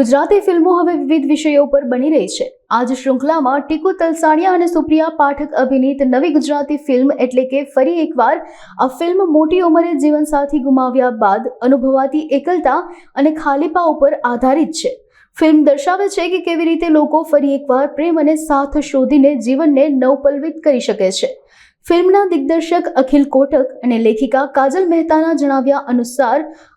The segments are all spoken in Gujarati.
ગુજરાતી ફિલ્મો હવે વિવિધ વિષયો પર બની રહી છે. આજ શૃંખલામાં ટીકુ તલસાણિયા અને સુપ્રિયા પાઠક અભિનીત નવી ગુજરાતી ફિલ્મ એટલે કે ફરી એકવાર આ ફિલ્મ મોટી ઉંમરે જીવનસાથી ગુમાવ્યા બાદ અનુભવાતી એકલતા અને ખાલીપા ઉપર આધારિત છે. ફિલ્મ દર્શાવે છે કે કેવી રીતે લોકો ફરી એકવાર પ્રેમ અને સાથ શોધીને જીવનને નવપલ્વિત કરી શકે છે. ફિલ્મના દિગ્દર્શક અખિલ કોટક અને લેખિકા કાજલ મહેતાના જણાવ્યા અનુસાર,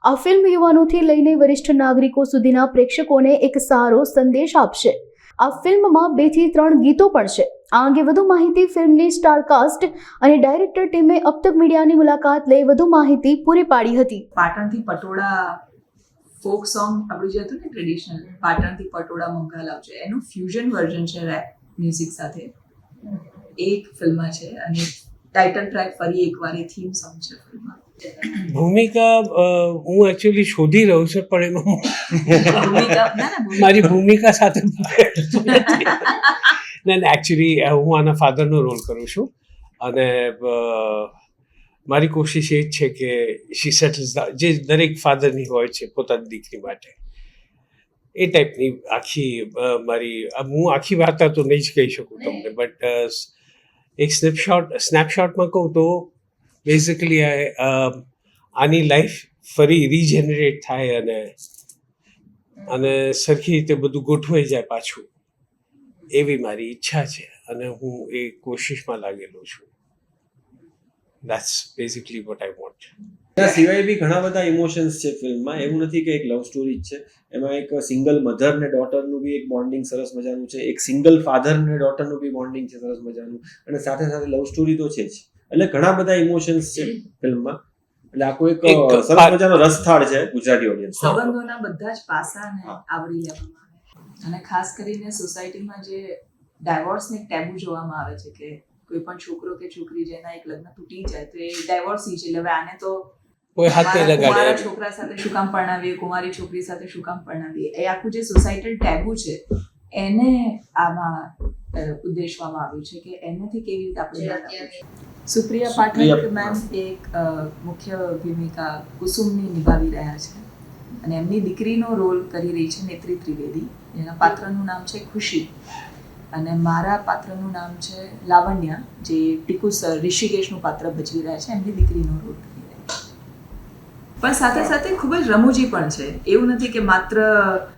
આ ફિલ્મ યુવાનોથી લઈને વરિષ્ઠ નાગરિકો સુધીના પ્રેક્ષકોને એક સારો સંદેશ આપશે. આ ફિલ્મમાં બેથી ત્રણ ગીતો પણ છે. આ અંગે વધુ માહિતી ફિલ્મની સ્ટારકાસ્ટ અને ડાયરેક્ટર ટીમે અબતક મીડિયાની મુલાકાત લઈ વધુ માહિતી પૂરી પાડી હતી. પાટણથી પટોળા ફોક સોંગ આપણું જે હતું ને ટ્રેડિશનલ પાટણથી પટોળા મોંઘા લાવજો એનું ફ્યુઝન વર્ઝન છે રેપ મ્યુઝિક સાથે. એક ફિલ્મ છે અને ટાઇટલ ટ્રેક ફરી એકવાર એ થીમ સોંગ છે ફિલ્મમાં. ભૂમિકા હું એકચ્યુઅલી શોધી રહ્યો છું પણ એમાં મારી ભૂમિકા સાથે. ના ના એકચ્યુઅલી હું આના ફાધરનો રોલ કરું છું. અને મારી કોશિશ એ જ છે કે શી સેટલ્સ જે દરેક ફાધરની હોય છે પોતાની દીકરી માટે. એ ટાઈપની આખી મારી હું આખી વાર્તા તો નહીં જ કહી શકું તમને બટ એક સ્નેપશોટ સ્નેપશોટમાં કહું તો બેઝિકલી આની લાઈફ ફરી રીજનરેટ થાય અને અને સરખી રીતે બધું ગોઠવાઈ જાય પાછું. એવી મારી ઈચ્છા છે અને હું એ કોશિશમાં લાગેલો છું. That's basically what I want એના સિવાય બી ઘણા બધા ઇમોશન્સ છે ફિલ્મમાં એવું નથી કે એક લવ સ્ટોરી જ છે. એમાં એક સિંગલ મધર ને ડોટરનું બી એક બોન્ડિંગ સરસ મજાનું છે. એક સિંગલ ફાધર ને ડોટરનું બી બોન્ડિંગ છે સરસ મજાનું. અને સાથે સાથે લવ સ્ટોરી તો છે જ. એટલે ઘણા બધા ઇમોશન્સ છે ફિલ્મમાં એટલે આખો એક એક સરસ મજાનો મજાનો રસથાળ છે ગુજરાતી ઓડિયન્સ સંબંધોના બધા જ પાસાને આવરી લેવામાં આવે. અને ખાસ કરીને સોસાયટીમાં જે ડાયવોર્સને ટેબુ જોવામાં આવે છે કે કોઈ પણ છોકરો કે છોકરી જેના એક લગ્ન તૂટી જાય તો એ ડાયવોર્સ થઈ જાય. હવે આને તો કોઈ હાથ લગાડે. છોકરા સાથે શું કામ પરણાવીએ કુમારી છોકરી સાથે શું કામ પરણાવીએ? એ આખું જે સોસાયટલ ટેબુ છે એને આમાં ઉદ્દેશવામાં આવ્યું છે કે એનાથી કેવી રીતે આપણે સુપ્રિયા પાઠક મેમ એક મુખ્ય ભૂમિકા કુસુમની નિભાવી રહ્યા છે. અને એમની દીકરીનો રોલ કરી રહી છે નેત્રી ત્રિવેદી. એના પાત્રનું નામ છે ખુશી. અને મારા પાત્રનું નામ છે લાવણ્યા જે ટીકુ સર ઋષિકેશનું પાત્ર ભજવી રહ્યા છે એમની દીકરીનો રોલ કરી રહ્યા છે. પણ સાથે સાથે ખૂબ જ રમૂજી પણ છે. એવું નથી કે માત્ર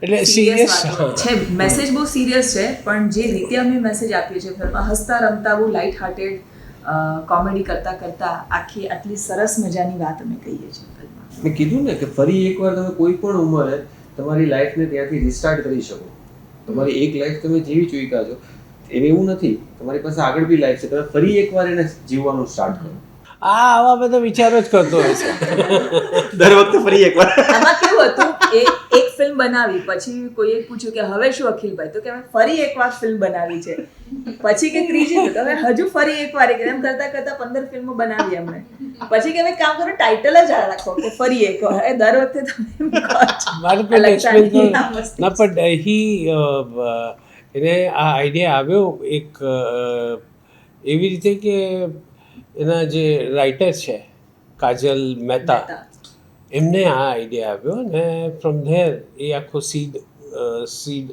એટલે serious, છે મેસેજ બહુ સિરિયસ છે પણ જે રીતે અમે મેસેજ આપીએ છીએ ફિલ્મમાં હસતા રમતા બહુ લાઇટ હાર્ટેડ કોમેડી કરતા કરતા આખી આટલી સરસ મજાની વાત અમે કહીએ છીએ ફિલ્મમાં મેં કીધું ને કે ફરી એકવાર તમે કોઈ પણ ઉંમરે તમારી લાઈફને ત્યાંથી રિસ્ટાર્ટ કરી શકો. તમારી એક લાઈફ તમે જીવી ચૂક્યા છો. એવું એવું નથી. તમારી પાસે આગળ બી લાઈફ છે. તમે ફરી એકવાર એને જીવવાનું સ્ટાર્ટ કરો. આ આવા બધા વિચારો જ કરતો હોય છે. દર વખતે ફરી એકવાર. આમાં કેવું હતું? એ ફિલ્મ બનાવી પછી કોઈએ પૂછ્યું કે હવે શું અખિલભાઈ? તો કે અમે ફરી એકવાર ફિલ્મ બનાવી છે. પછી કે ત્રીજી તો હવે હજુ ફરી એકવાર એક એમ કરતા કરતા પંદર ફિલ્મો બનાવી અમને પછી કે હવે કામ કરો ટાઇટલ જ આ રાખો કે ફરી એકવાર. એ દર વખતે તમે ના પણ હી એને આ આઈડિયા આવ્યો એક એવી રીતે કે એના જે રાઇટર છે કાજલ મહેતા. એમને આ આઈડિયા આવ્યો ને ફ્રોમ ધેર એ આખો સીડ સીડ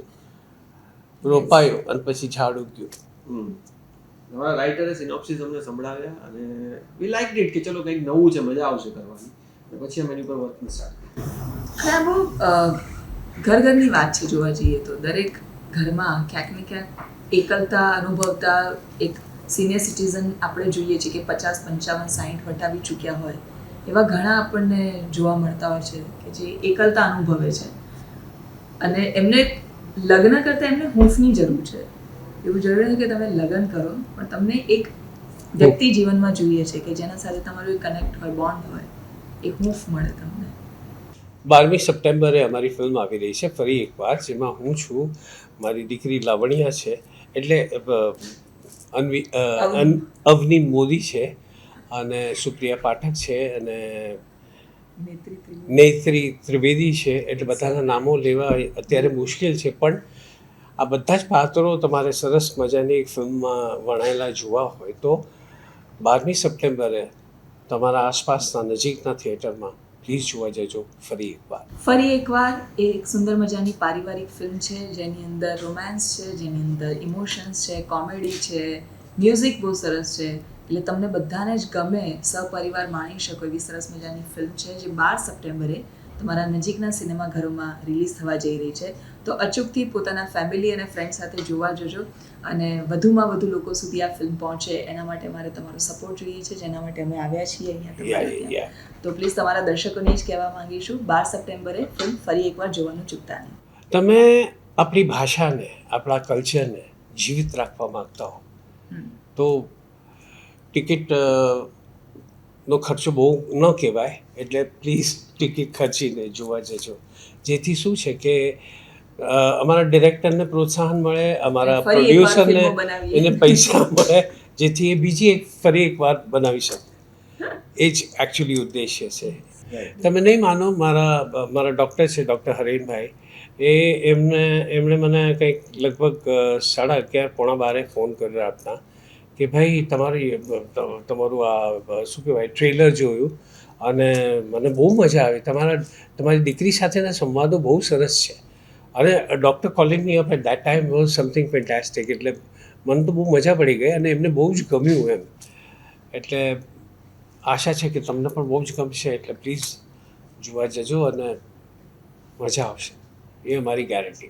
રોપાયો અને પછી ઝાડ ઉગ્યું હમ. તમારા રાઇટરે સિનોપ્સિસ અમને સંભળાવ્યા અને વી લાઈક ઇટ કે ચલો કંઈક નવું છે મજા આવશે કરવાની. અને પછી અમે એની પર વર્કિંગ સ્ટાર્ટ હા બહુ ઘર ઘરની વાત છે જોવા જઈએ તો. દરેક ઘરમાં ક્યાંક ને ક્યાંક એકલતા અનુભવતા એક સિનિયર સિટીઝન આપણે જોઈએ છીએ કે પચાસ પંચાવન સાહીઠ વટાવી ચૂક્યા હોય. એવા ઘણા આપણને જોવા મળતા હોય છે કે જે એકલતા અનુભવે છે. અને એમને લગ્ન કરતાં એમને હૂંફની જરૂર છે. એવું જરૂરી નથી કે તમે લગ્ન કરો પણ તમને એક વ્યક્તિ જીવનમાં જોઈએ છે કે જેના સાથે તમારું કનેક્ટ હોય બોન્ડ હોય એ હૂંફ મળે તમને. બારમી સપ્ટેમ્બરે અમારી ફિલ્મ આવી રહી છે ફરી એકવાર જેમાં હું છું મારી દીકરી લાવણ્યા છે એટલે અવની મોદી છે. અને સુપ્રિયા પાઠક છે અને નેત્રી ત્રિવેદી. છે. એટલે બધાના નામો લેવા અત્યારે મુશ્કેલ છે. પણ આ બધા જ પાત્રો તમારે સરસ મજાની એક ફિલ્મમાં વણાયેલા જોવા હોય તો બારમી સપ્ટેમ્બરે તમારા આસપાસના નજીકના થિયેટરમાં પ્લીઝ જોવા જજો ફરી એકવાર. ફરી એકવાર એ એક સુંદર મજાની પારિવારિક ફિલ્મ છે જેની અંદર રોમાન્સ છે જેની અંદર ઇમોશન્સ છે કોમેડી છે મ્યુઝિક બહુ સરસ છે. એટલે તમને બધાને જ ગમે સપરિવાર માણી શકો એવી સરસ મજાની ફિલ્મ છે જે બાર સપ્ટેમ્બરે તમારા નજીકના સિનેમાઘરોમાં રિલીઝ થવા જઈ રહી છે. તો અચૂકથી પોતાના ફેમિલી અને ફ્રેન્ડ સાથે જોવા જજો અને વધુમાં વધુ લોકો સુધી આ ફિલ્મ પહોંચે. એના માટે મારે તમારો સપોર્ટ જોઈએ છે જેના માટે અમે આવ્યા છીએ અહીંયા તો પ્લીઝ તમારા દર્શકોને જ કહેવા માંગીશું બાર સપ્ટેમ્બરે ફિલ્મ ફરી એકવાર જોવાનું ચૂકતા નહીં. તમે આપણી ભાષાને આપણા કલ્ચરને જીવિત રાખવા માંગતા હો. તો ટિકિટ અ, નો ખર્ચો બહુ ન કહેવાય એટલે પ્લીઝ ટિકિટ ખર્ચીને જોવા જજો. જેથી શું છે કે અમારા ડિરેક્ટરને પ્રોત્સાહન મળે અમારા પ્રોડ્યુસરને એને પૈસા મળે જેથી એ બીજી એક ફરી એકવાર બનાવી શકે. એ જ એકચ્યુઅલી ઉદ્દેશ્ય છે. તમે નહીં માનો મારા મારા ડૉક્ટર છે ડૉક્ટર હરેનભાઈ એ એમને એમણે મને કંઈક લગભગ સાડા અગિયાર પોણા બારે ફોન કર્યો રાતના. કે ભાઈ, તમારી, તમારું આ, શું કહેવાય ટ્રેલર જોયું અને મને બહુ મજા આવી. તમારા, તમારી દીકરી સાથેના સંવાદો બહુ સરસ છે. અને doctor કોલિંગની up at that time was something fantastic એટલે મને તો બહુ મજા પડી ગઈ અને એમને બહુ જ ગમ્યું એમ. એટલે આશા છે કે તમને પણ બહુ જ ગમશે. એટલે પ્લીઝ જોવા જજો અને મજા આવશે. એ અમારી ગેરંટી